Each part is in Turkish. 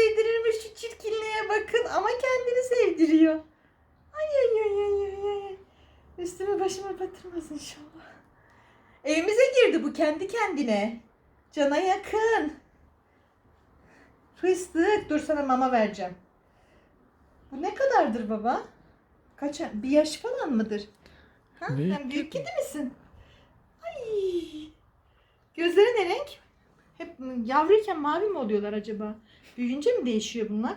Sevdirirmiş şu çirkinliğe bakın ama kendini sevdiriyor. Ay ay ay ay ay ay. Üstüme başıma batırmaz inşallah. Evimize girdi bu kendi kendine. Cana yakın. Fıstık. Dur sana mama vereceğim. Bu ne kadardır baba? Kaç bir yaş falan mıdır? Ha? Büyük Sen büyük kedi misin? Ay. Gözleri ne renk? Hep yavruyken mavi mi oluyorlar acaba? Büyüyünce mi değişiyor bunlar?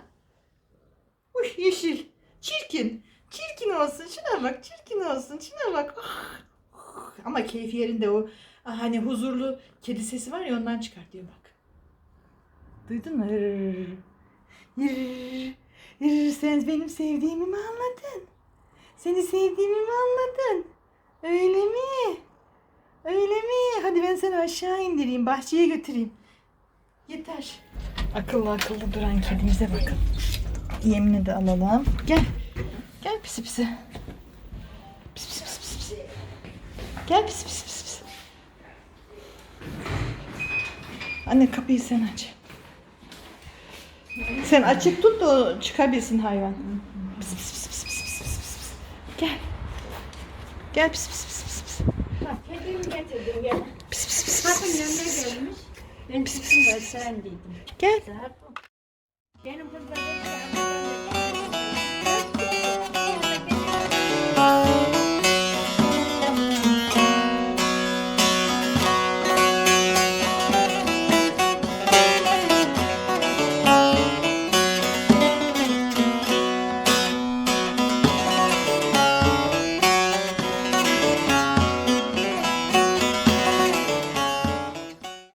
Uy yeşil. Çirkin. Çirkin olsun. Şuna bak. Çirkin olsun. Şuna bak. Ah, ah. Ama keyfi yerinde o ah, hani huzurlu kedi sesi var ya ondan çıkartıyor bak. Duydun mu? Hırr. Sen benim sevdiğimi mi anladın? Seni sevdiğimi mi anladın? Öyle mi? Öyle mi? Hadi ben seni aşağı indireyim. Bahçeye götüreyim. Yeter. Akıllı akıllı duran kedimize bakın. Yemini de alalım. Gel. Gel pisi pisi. Pis pis pis pis pis. Gel pis pis pis pis. Anne kapıyı sen aç. Sen açık tut da o çıkabilsin hayvan. Pis pis pis pis pis pis pis. Gel. Gel pis pis pis. Bak kedimi getirdim gene. Pis pis pis Bakın yanına gelmiş. Ben çıktım da sen dedim. Gel. Benim kızlar